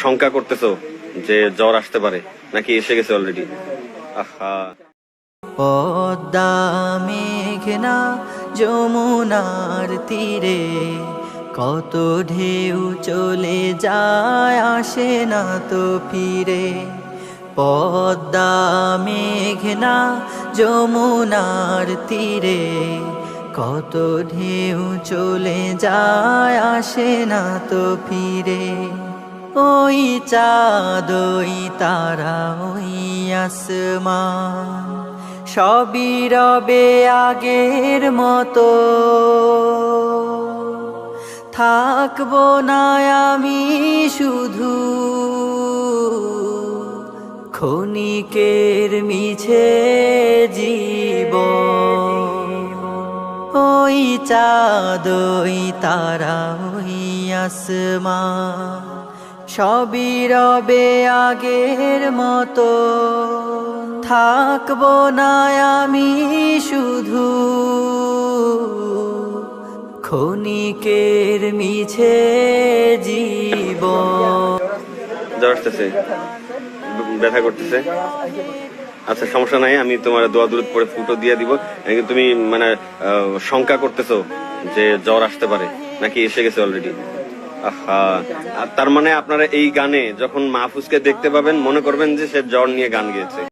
শঙ্কা করতেছো যে জ্বর আসতে পারে? নাকি এসে গেছে অলরেডি আহা। পদ্মা মেঘনা যমুনার তীরে, কত ঢেউ চলে যায় আসে না তো ফিরে। পদ্মা মেঘনা যমুনার তীরে, কত ঢেউ চলে যায় আসে না তো ফিরে। ওই চাঁদ, ওই তারা, ওই আসমান, সবই রবে আগের মতো। থাকব না আমি শুধু ক্ষণিকের মিছে জীব ওই চাঁদ, ওই তারা, ওই আসমান সবই রবে আগের মতো। থাকব না আমি শুধু। ক্ষণিকের মিছে জীবন। জ্বর আসতেছে। ব্যথা করতেছে। আচ্ছা সমস্যা নাই, আমি তোমার দোয়া দূরত পরে ফুটো দিয়ে দিব। তুমি মানে শঙ্কা করতেছো যে জ্বর আসতে পারে, নাকি এসে গেছে অলরেডি তার মানে আপনারা এই গানে যখন মাহফুজকে দেখতে পাবেন, মনে করবেন যে সে জ্বর নিয়ে গান গেয়েছে।